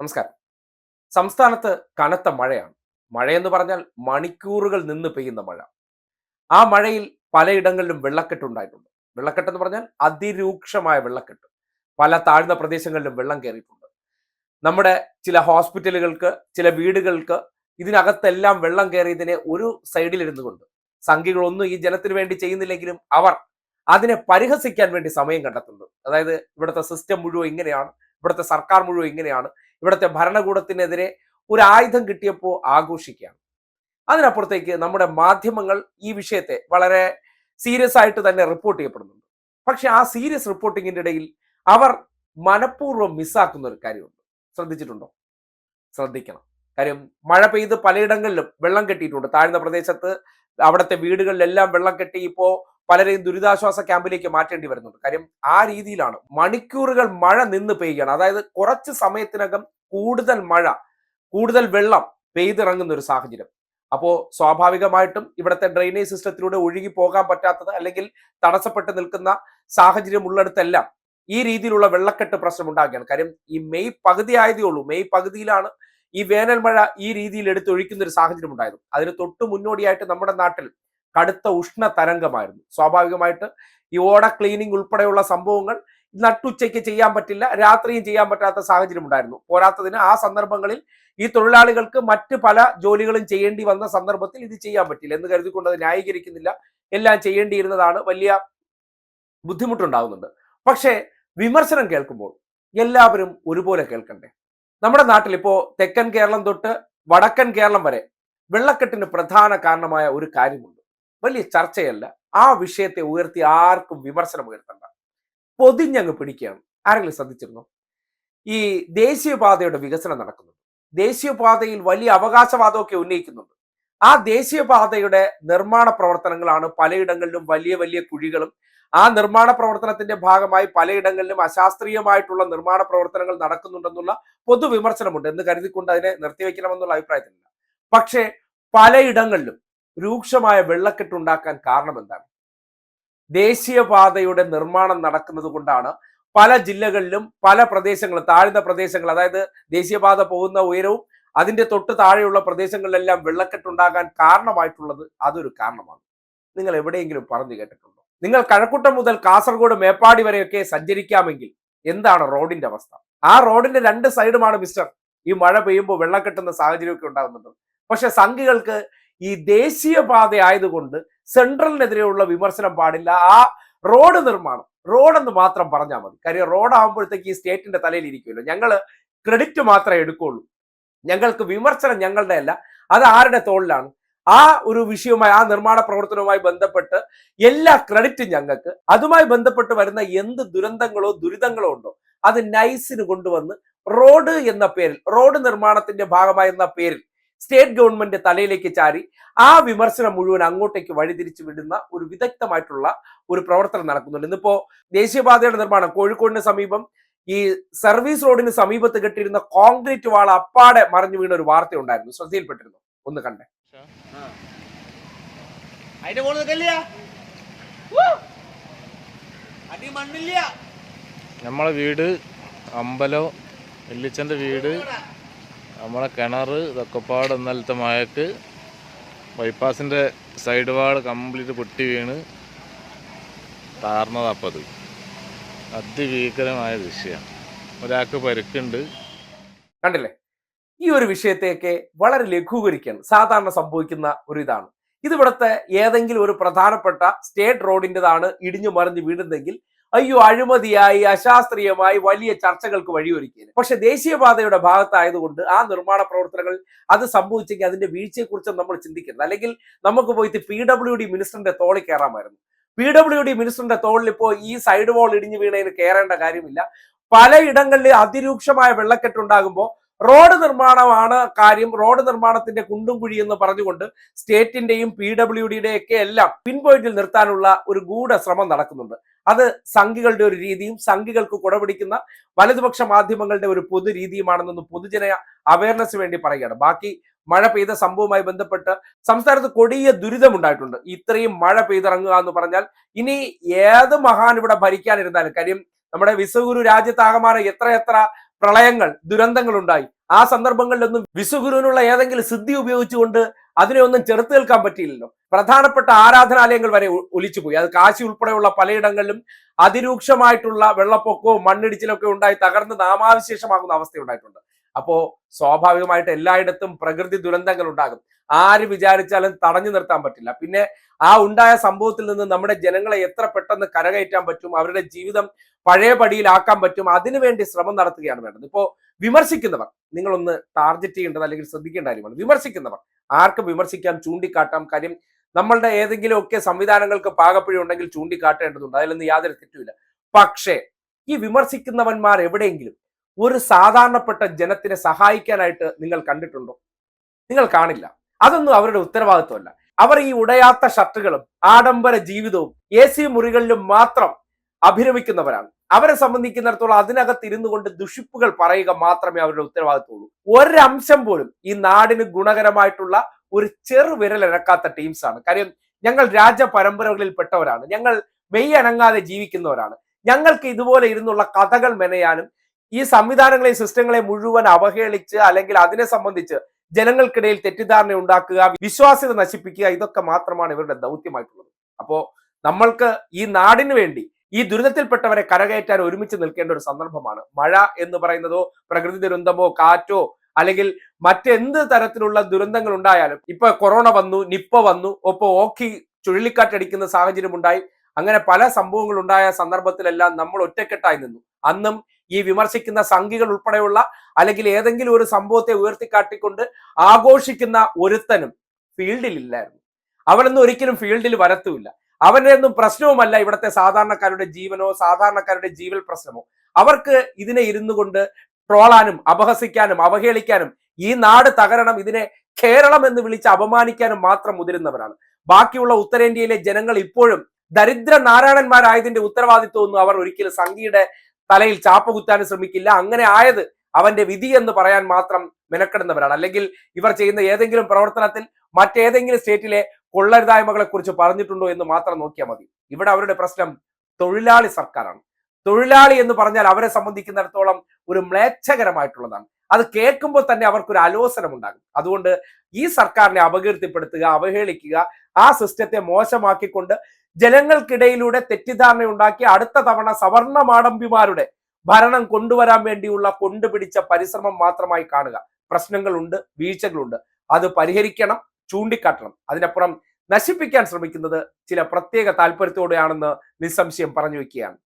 നമസ്കാരം. സംസ്ഥാനത്ത് കനത്ത മഴയാണ്. മഴയെന്ന് പറഞ്ഞാൽ മണിക്കൂറുകൾ നിന്ന് പെയ്യുന്ന മഴ. ആ മഴയിൽ പലയിടങ്ങളിലും വെള്ളക്കെട്ടുണ്ടായിട്ടുണ്ട് വെള്ളക്കെട്ട് എന്ന് പറഞ്ഞാൽ അതിരൂക്ഷമായ വെള്ളക്കെട്ട്. പല താഴ്ന്ന പ്രദേശങ്ങളിലും വെള്ളം കയറിയിട്ടുണ്ട്. നമ്മുടെ ചില ഹോസ്പിറ്റലുകൾക്ക് ചില വീടുകൾക്ക് ഇതിനകത്തെല്ലാം വെള്ളം കയറിയതിനെ ഒരു സൈഡിലിരുന്നു കൊണ്ട് സംഖ്യകളൊന്നും ഈ ജനത്തിന് വേണ്ടി ചെയ്യുന്നില്ലെങ്കിലും അവർ അതിനെ പരിഹസിക്കാൻ വേണ്ടി സമയം കണ്ടെത്തുന്നു. അതായത് ഇവിടുത്തെ സിസ്റ്റം മുഴുവൻ ഇങ്ങനെയാണ്. ഇവിടുത്തെ സർക്കാർ മുഴുവൻ ഇങ്ങനെയാണ്. ഇവിടുത്തെ ഭരണകൂടത്തിനെതിരെ ഒരു ആയുധം കിട്ടിയപ്പോൾ ആഘോഷിക്കുകയാണ്. അതിനപ്പുറത്തേക്ക് നമ്മുടെ മാധ്യമങ്ങൾ ഈ വിഷയത്തെ വളരെ സീരിയസ് ആയിട്ട് തന്നെ റിപ്പോർട്ട് ചെയ്യപ്പെടുന്നുണ്ട്. പക്ഷെ ആ സീരിയസ് റിപ്പോർട്ടിങ്ങിന്റെ ഇടയിൽ അവർ മനഃപൂർവം മിസ്സാക്കുന്ന ഒരു കാര്യമുണ്ട്. ശ്രദ്ധിച്ചിട്ടുണ്ടോ? ശ്രദ്ധിക്കണം. കാര്യം മഴ പെയ്ത് പലയിടങ്ങളിലും വെള്ളം കെട്ടിയിട്ടുണ്ട്. താഴ്ന്ന പ്രദേശത്ത് അവിടുത്തെ വീടുകളിലെല്ലാം വെള്ളം കെട്ടി ഇപ്പോ പലരെയും ദുരിതാശ്വാസ ക്യാമ്പിലേക്ക് മാറ്റേണ്ടി വരുന്നുണ്ട്. കാര്യം ആ രീതിയിലാണ് മണിക്കൂറുകൾ മഴ നിന്ന് പെയ്യുകയാണ്. അതായത് കുറച്ച് സമയത്തിനകം കൂടുതൽ മഴ കൂടുതൽ വെള്ളം പെയ്തിറങ്ങുന്ന ഒരു സാഹചര്യം. അപ്പോൾ സ്വാഭാവികമായിട്ടും ഇവിടുത്തെ ഡ്രെയിനേജ് സിസ്റ്റത്തിലൂടെ ഒഴുകി പോകാൻ പറ്റാത്തത് അല്ലെങ്കിൽ തടസ്സപ്പെട്ട് നിൽക്കുന്ന സാഹചര്യം ഉള്ളിടത്തെല്ലാം ഈ രീതിയിലുള്ള വെള്ളക്കെട്ട് പ്രശ്നം ഉണ്ടാകുകയാണ്. കാര്യം ഈ മെയ് പകുതി ആയതേ ഉള്ളൂ. മെയ് പകുതിയിലാണ് ഈ വേനൽ മഴ ഈ രീതിയിൽ എടുത്തൊഴിക്കുന്ന ഒരു സാഹചര്യം ഉണ്ടായത്. അതിന് തൊട്ട് മുന്നോടിയായിട്ട് നമ്മുടെ നാട്ടിൽ കടുത്ത ഉഷ്ണ തരംഗമായിരുന്നു സ്വാഭാവികമായിട്ട് ഈ ഓട ക്ലീനിങ് ഉൾപ്പെടെയുള്ള സംഭവങ്ങൾ നട്ടുച്ചയ്ക്ക് ചെയ്യാൻ പറ്റില്ല രാത്രിയും ചെയ്യാൻ പറ്റാത്ത സാഹചര്യം ഉണ്ടായിരുന്നു. പോരാത്തതിന് ആ സന്ദർഭങ്ങളിൽ ഈ തൊഴിലാളികൾക്ക് മറ്റ് പല ജോലികളും ചെയ്യേണ്ടി വന്ന സന്ദർഭത്തിൽ ഇത് ചെയ്യാൻ പറ്റില്ല. എന്ന് കരുതിക്കൊണ്ട് അത് ന്യായീകരിക്കുന്നില്ല. എല്ലാം ചെയ്യേണ്ടിയിരുന്നതാണ്. വലിയ ബുദ്ധിമുട്ടുണ്ടാകുന്നുണ്ട് പക്ഷേ വിമർശനം കേൾക്കുമ്പോൾ എല്ലാവരും ഒരുപോലെ കേൾക്കണ്ടേ? നമ്മുടെ നാട്ടിൽ ഇപ്പോ തെക്കൻ കേരളം തൊട്ട് വടക്കൻ കേരളം വരെ വെള്ളക്കെട്ടിന് പ്രധാന കാരണമായ ഒരു കാര്യമുണ്ട്. വലിയ ചർച്ചയല്ല. ആ വിഷയത്തെ ഉയർത്തി ആർക്കും വിമർശനം ഉയർത്തണ്ട. പൊതിഞ്ഞങ്ങ് പിടിക്കുകയാണ്. ആരെങ്കിലും ശ്രദ്ധിച്ചിരുന്നു? ഈ ദേശീയപാതയുടെ വികസനം നടക്കുന്നുണ്ട് ദേശീയപാതയിൽ വലിയ അവകാശവാദമൊക്കെ ഉന്നയിക്കുന്നുണ്ട്. ആ ദേശീയപാതയുടെ നിർമ്മാണ പ്രവർത്തനങ്ങളാണ് പലയിടങ്ങളിലും വലിയ വലിയ കുഴികളും ആ നിർമ്മാണ പ്രവർത്തനത്തിന്റെ ഭാഗമായി പലയിടങ്ങളിലും അശാസ്ത്രീയമായിട്ടുള്ള നിർമ്മാണ പ്രവർത്തനങ്ങൾ നടക്കുന്നുണ്ടെന്നുള്ള പൊതുവിമർശനമുണ്ട് എന്ന് കരുതിക്കൊണ്ട് അതിനെ നിർത്തിവെക്കണമെന്നുള്ള അഭിപ്രായത്തിലില്ല. പക്ഷേ പലയിടങ്ങളിലും രൂക്ഷമായ വെള്ളക്കെട്ടുണ്ടാക്കാൻ കാരണം എന്താണ്? ദേശീയപാതയുടെ നിർമ്മാണം നടക്കുന്നത് കൊണ്ടാണ് പല ജില്ലകളിലും പല പ്രദേശങ്ങളും താഴ്ന്ന പ്രദേശങ്ങൾ അതായത് ദേശീയപാത പോകുന്ന ഉയരവും അതിന്റെ തൊട്ട് താഴെയുള്ള പ്രദേശങ്ങളിലെല്ലാം വെള്ളക്കെട്ടുണ്ടാകാൻ കാരണമായിട്ടുള്ളത് അതൊരു കാരണമാണ്. നിങ്ങൾ എവിടെയെങ്കിലും പറഞ്ഞു കേട്ടിട്ടുണ്ടോ? നിങ്ങൾ കഴക്കൂട്ടം മുതൽ കാസർഗോഡ് മേപ്പാടി വരെയൊക്കെ സഞ്ചരിക്കാമെങ്കിൽ എന്താണ് റോഡിന്റെ അവസ്ഥ? ആ റോഡിന്റെ രണ്ട് സൈഡുമാണ് മിസ്റ്റർ ഈ മഴ പെയ്യുമ്പോൾ വെള്ളം കെട്ടുന്ന സാഹചര്യമൊക്കെ ഉണ്ടാകുന്നുണ്ട് പക്ഷെ സംഘികൾക്ക് ഈ ദേശീയപാത ആയതുകൊണ്ട് സെൻട്രലിനെതിരെയുള്ള വിമർശനം പാടില്ല. ആ റോഡ് നിർമ്മാണം റോഡെന്ന് മാത്രം പറഞ്ഞാൽ മതി. കാര്യം റോഡാകുമ്പോഴത്തേക്ക് ഈ സ്റ്റേറ്റിന്റെ തലയിൽ ഇരിക്കുമല്ലോ ഞങ്ങൾ ക്രെഡിറ്റ് മാത്രമേ എടുക്കുള്ളൂ. ഞങ്ങൾക്ക് വിമർശനം ഞങ്ങളുടെ അല്ല അത് ആരുടെ തോളിലാണ്? ആ ഒരു വിഷയവുമായി ആ നിർമ്മാണ പ്രവർത്തനവുമായി ബന്ധപ്പെട്ട് എല്ലാ ക്രെഡിറ്റും ഞങ്ങൾക്ക്. അതുമായി ബന്ധപ്പെട്ട് വരുന്ന എന്ത് ദുരന്തങ്ങളോ ദുരിതങ്ങളോ ഉണ്ടോ അത് നൈസിന് കൊണ്ടുവന്ന് റോഡ് എന്ന പേരിൽ റോഡ് നിർമ്മാണത്തിന്റെ ഭാഗമായി എന്ന പേരിൽ സ്റ്റേറ്റ് ഗവൺമെന്റ് തലയിലേക്ക് ചാരി ആ വിമർശനം മുഴുവൻ അങ്ങോട്ടേക്ക് വഴിതിരിച്ചു വിടുന്ന ഒരു വിദഗ്ധമായിട്ടുള്ള ഒരു പ്രവർത്തനം നടക്കുന്നുണ്ട്. ഇന്നിപ്പോ ദേശീയപാതയുടെ നിർമ്മാണം കോഴിക്കോടിന് സമീപം ഈ സർവീസ് റോഡിന് സമീപത്ത് കെട്ടിയിരുന്ന കോൺക്രീറ്റ് വാൾ അപ്പാടെ മറിഞ്ഞു വീണ ഒരു വാർത്ത ഉണ്ടായിരുന്നു ശ്രദ്ധയിൽപ്പെട്ടിരുന്നു. ഒന്ന് കണ്ടേ. അതിന്റെ മോൾ നിൽക്കല്ല? അടി മണ്ണില്ല. നമ്മളെ വീട് അമ്പലോ എല്ലിച്ചന്റെ വീട് നമ്മളെ കിണർ തൊക്കപ്പാട് പാട് ഇന്നലത്തെ മഴക്ക് ബൈപ്പാസിന്റെ സൈഡ് വാൾ കംപ്ലീറ്റ് പൊട്ടി വീണ് താർന്നതപ്പത് അതിഭീകരമായ ദൃശ്യമാണ് ഒരാൾക്ക് പരുക്കുണ്ട്. കണ്ടില്ലേ? ഈ ഒരു വിഷയത്തെയൊക്കെ വളരെ ലഘൂകരിക്കാൻ സാധാരണ സംഭവിക്കുന്ന ഒരു ഇതാണ്. ഇതിവിടുത്തെ ഏതെങ്കിലും ഒരു പ്രധാനപ്പെട്ട സ്റ്റേറ്റ് റോഡിന്റെതാണ് ഇടിഞ്ഞു മറിഞ്ഞ് വീഴുന്നെങ്കിൽ അയ്യോ അഴിമതിയായി അശാസ്ത്രീയമായി വലിയ ചർച്ചകൾക്ക് വഴിയൊരുക്കിയത്. പക്ഷെ ദേശീയപാതയുടെ ഭാഗത്തായതുകൊണ്ട് ആ നിർമ്മാണ പ്രവർത്തനങ്ങൾ അത് സംഭവിച്ചെങ്കിൽ അതിന്റെ വീഴ്ചയെക്കുറിച്ച് നമ്മൾ ചിന്തിക്കരുത്. അല്ലെങ്കിൽ നമുക്ക് പോയിട്ട് പി ഡബ്ല്യു ഡി മിനിസ്റ്ററിന്റെ തോളിൽ കയറാമായിരുന്നു. പി ഡബ്ല്യു ഡി മിനിസ്റ്ററിന്റെ തോളിൽ ഇപ്പോൾ ഈ സൈഡ് വാൾ ഇടിഞ്ഞു വീണതിന് കയറേണ്ട കാര്യമില്ല. പലയിടങ്ങളിൽ അതിരൂക്ഷമായ വെള്ളക്കെട്ടുണ്ടാകുമ്പോൾ റോഡ് നിർമ്മാണമാണ് കാര്യം. റോഡ് നിർമ്മാണത്തിന്റെ കുണ്ടും കുഴി എന്ന് പറഞ്ഞുകൊണ്ട് സ്റ്റേറ്റിന്റെയും പി ഡബ്ല്യു ഡിയുടെ ഒക്കെ എല്ലാം പിൻ പോയിന്റിൽ നിർത്താനുള്ള ഒരു ഗൂഢ ശ്രമം നടക്കുന്നുണ്ട്. അത് സംഘികളുടെ ഒരു രീതിയും സംഘികൾക്ക് കുടപിടിക്കുന്ന വലതുപക്ഷ മാധ്യമങ്ങളുടെ ഒരു പൊതു രീതിയുമാണെന്നൊന്ന് പൊതുജന അവയർനെസ് വേണ്ടി പറയുകയാണ്. ബാക്കി മഴ പെയ്ത സംഭവവുമായി ബന്ധപ്പെട്ട് സംസ്ഥാനത്ത് കൊടിയ ദുരിതമുണ്ടായിട്ടുണ്ട് ഇത്രയും മഴ പെയ്തിറങ്ങുക എന്ന് പറഞ്ഞാൽ ഇനി ഏത് മഹാൻ ഇവിടെ ഭരിക്കാനിരുന്നാലും കാര്യം നമ്മുടെ വിശ്വഗുരു രാജ്യത്താകമാനം എത്ര എത്ര പ്രളയങ്ങൾ ദുരന്തങ്ങൾ ഉണ്ടായി ആ സന്ദർഭങ്ങളിലൊന്നും വിശ്വഗുരുവിനുള്ള ഏതെങ്കിലും സിദ്ധി ഉപയോഗിച്ചുകൊണ്ട് അതിനെ ഒന്നും ചെറുത്ത് നിൽക്കാൻ പറ്റിയില്ലല്ലോ. പ്രധാനപ്പെട്ട ആരാധനാലയങ്ങൾ വരെ ഒലിച്ചുപോയി. അത് കാശി ഉൾപ്പെടെയുള്ള പലയിടങ്ങളിലും അതിരൂക്ഷമായിട്ടുള്ള വെള്ളപ്പൊക്കവും മണ്ണിടിച്ചിലൊക്കെ ഉണ്ടായി തകർന്ന് നാമാവിശേഷമാകുന്ന അവസ്ഥ ഉണ്ടായിട്ടുണ്ട് അപ്പോ സ്വാഭാവികമായിട്ട് എല്ലായിടത്തും പ്രകൃതി ദുരന്തങ്ങൾ ഉണ്ടാകും. ആര് വിചാരിച്ചാലും തടഞ്ഞു നിർത്താൻ പറ്റില്ല. പിന്നെ ആ ഉണ്ടായ സംഭവത്തിൽ നിന്ന് നമ്മുടെ ജനങ്ങളെ എത്ര പെട്ടെന്ന് കരകയറ്റാൻ പറ്റും? അവരുടെ ജീവിതം പഴയ പടിയിലാക്കാൻ പറ്റും അതിനുവേണ്ടി ശ്രമം നടത്തുകയാണ് വേണ്ടത്. ഇപ്പോ വിമർശിക്കുന്നവർ നിങ്ങളൊന്ന് ടാർഗറ്റ് ചെയ്യേണ്ടത് അല്ലെങ്കിൽ ശ്രദ്ധിക്കേണ്ട കാര്യമാണ്. വിമർശിക്കുന്നവർ ആർക്കും വിമർശിക്കാം ചൂണ്ടിക്കാട്ടാം. കാര്യം നമ്മളുടെ ഏതെങ്കിലുമൊക്കെ സംവിധാനങ്ങൾക്ക് പാകപ്പിഴ ഉണ്ടെങ്കിൽ ചൂണ്ടിക്കാട്ടേണ്ടതുണ്ട്. അതിലൊന്നും യാതൊരു തെറ്റുമില്ല. പക്ഷേ ഈ വിമർശിക്കുന്നവന്മാർ എവിടെയെങ്കിലും ഒരു സാധാരണപ്പെട്ട ജനത്തിനെ സഹായിക്കാനായിട്ട് നിങ്ങൾ കണ്ടിട്ടുണ്ടോ? നിങ്ങൾ കാണില്ല. അതൊന്നും അവരുടെ ഉത്തരവാദിത്വമല്ല. അവർ ഈ ഉടയാത്ത ഷർട്ടുകളും ആഡംബര ജീവിതവും എ സി മുറികളിലും മാത്രം അഭിരമിക്കുന്നവരാണ് അവരെ സംബന്ധിക്കുന്നിടത്തോളം അതിനകത്ത് ഇരുന്നു കൊണ്ട് ദുഷിപ്പുകൾ പറയുക മാത്രമേ അവരുടെ ഉത്തരവാദിത്തമുള്ളൂ ഒരംശം പോലും ഈ നാടിന് ഗുണകരമായിട്ടുള്ള ഒരു ചെറു ടീംസ് ടീംസാണ് കാര്യം ഞങ്ങൾ രാജപരമ്പരകളിൽ പെട്ടവരാണ്. ഞങ്ങൾ മെയ് അനങ്ങാതെ ജീവിക്കുന്നവരാണ്. ഞങ്ങൾക്ക് ഇതുപോലെ ഇരുന്നുള്ള കഥകൾ മെനയാനും ഈ സംവിധാനങ്ങളെ സിസ്റ്റങ്ങളെ മുഴുവൻ അവഹേളിച്ച് അല്ലെങ്കിൽ അതിനെ സംബന്ധിച്ച് ജനങ്ങൾക്കിടയിൽ തെറ്റിദ്ധാരണ ഉണ്ടാക്കുക വിശ്വാസ്യത നശിപ്പിക്കുക ഇതൊക്കെ മാത്രമാണ് ഇവരുടെ ദൗത്യമായിട്ടുള്ളത്. അപ്പോ നമ്മൾക്ക് ഈ നാടിന് വേണ്ടി ഈ ദുരിതത്തിൽപ്പെട്ടവരെ കരകയറ്റാൻ ഒരുമിച്ച് നിൽക്കേണ്ട ഒരു സന്ദർഭമാണ്. മഴ എന്ന് പറയുന്നതോ പ്രകൃതി ദുരന്തമോ കാറ്റോ അല്ലെങ്കിൽ മറ്റെന്ത് തരത്തിലുള്ള ദുരന്തങ്ങൾ ഉണ്ടായാലും ഇപ്പൊ കൊറോണ വന്നു നിപ്പ വന്നു ഒപ്പം ഓക്കി ചുഴലിക്കാറ്റടിക്കുന്ന സാഹചര്യം ഉണ്ടായി. അങ്ങനെ പല സംഭവങ്ങൾ ഉണ്ടായ സന്ദർഭത്തിലെല്ലാം നമ്മൾ ഒറ്റക്കെട്ടായി നിന്നു. അന്നും ഈ വിമർശിക്കുന്ന സംഘികൾ ഉൾപ്പെടെയുള്ള അല്ലെങ്കിൽ ഏതെങ്കിലും ഒരു സംഭവത്തെ ഉയർത്തിക്കാട്ടിക്കൊണ്ട് ആഘോഷിക്കുന്ന ഒരുത്തനും ഫീൽഡിൽ ഇല്ലായിരുന്നു അവനൊന്നും ഒരിക്കലും ഫീൽഡിൽ വരത്തുമില്ല. അവന്റെ ഒന്നും പ്രശ്നവുമല്ല ഇവിടുത്തെ സാധാരണക്കാരുടെ ജീവനോ സാധാരണക്കാരുടെ ജീവൽ പ്രശ്നമോ. അവർക്ക് ഇതിനെ ഇരുന്നു കൊണ്ട് ട്രോളാനും അപഹസിക്കാനും അവഹേളിക്കാനും ഈ നാട് തകരണം ഇതിനെ കേരളം എന്ന് വിളിച്ച് അപമാനിക്കാനും മാത്രം മുതിരുന്നവരാണ്. ബാക്കിയുള്ള ഉത്തരേന്ത്യയിലെ ജനങ്ങൾ ഇപ്പോഴും ദരിദ്ര നാരായണന്മാരായതിന്റെ ഉത്തരവാദിത്വമൊന്നും അവർ ഒരിക്കലും സംഘിയുടെ തലയിൽ ചാപ്പ കുത്താൻ ശ്രമിക്കില്ല. അങ്ങനെ ആയത് അവന്റെ വിധി എന്ന് പറയാൻ മാത്രം മെനക്കെടുന്നവരാണ്. അല്ലെങ്കിൽ ഇവർ ചെയ്യുന്ന ഏതെങ്കിലും പ്രവർത്തനത്തിൽ മറ്റേതെങ്കിലും സ്റ്റേറ്റിലെ കൊള്ളരുതായ്മകളെ കുറിച്ച് പറഞ്ഞിട്ടുണ്ടോ എന്ന് മാത്രം നോക്കിയാൽ മതി. ഇവിടെ അവരുടെ പ്രശ്നം തൊഴിലാളി സർക്കാരാണ്. തൊഴിലാളി എന്ന് പറഞ്ഞാൽ അവരെ സംബന്ധിക്കുന്നിടത്തോളം ഒരു മ്ലേച്ഛകരമായിട്ടുള്ളതാണ്. അത് കേൾക്കുമ്പോൾ തന്നെ അവർക്കൊരു അലോസരം ഉണ്ടാകും അതുകൊണ്ട് ഈ സർക്കാരിനെ അപകീർത്തിപ്പെടുത്തുക അവഹേളിക്കുക ആ സിസ്റ്റത്തെ മോശമാക്കിക്കൊണ്ട് ജനങ്ങൾക്കിടയിലൂടെ തെറ്റിദ്ധാരണ ഉണ്ടാക്കി അടുത്ത തവണ സവർണ മാടമ്പിമാരുടെ ഭരണം കൊണ്ടുവരാൻ വേണ്ടിയുള്ള കൊണ്ടുപിടിച്ച പരിശ്രമം മാത്രമായി കാണുക. പ്രശ്നങ്ങളുണ്ട് വീഴ്ചകളുണ്ട്. അത് പരിഹരിക്കണം ചൂണ്ടിക്കാട്ടണം. അതിനപ്പുറം നശിപ്പിക്കാൻ ശ്രമിക്കുന്നത് ചില പ്രത്യേക താല്പര്യത്തോടെയാണെന്ന് നിസ്സംശയം പറഞ്ഞു വെക്കുകയാണ്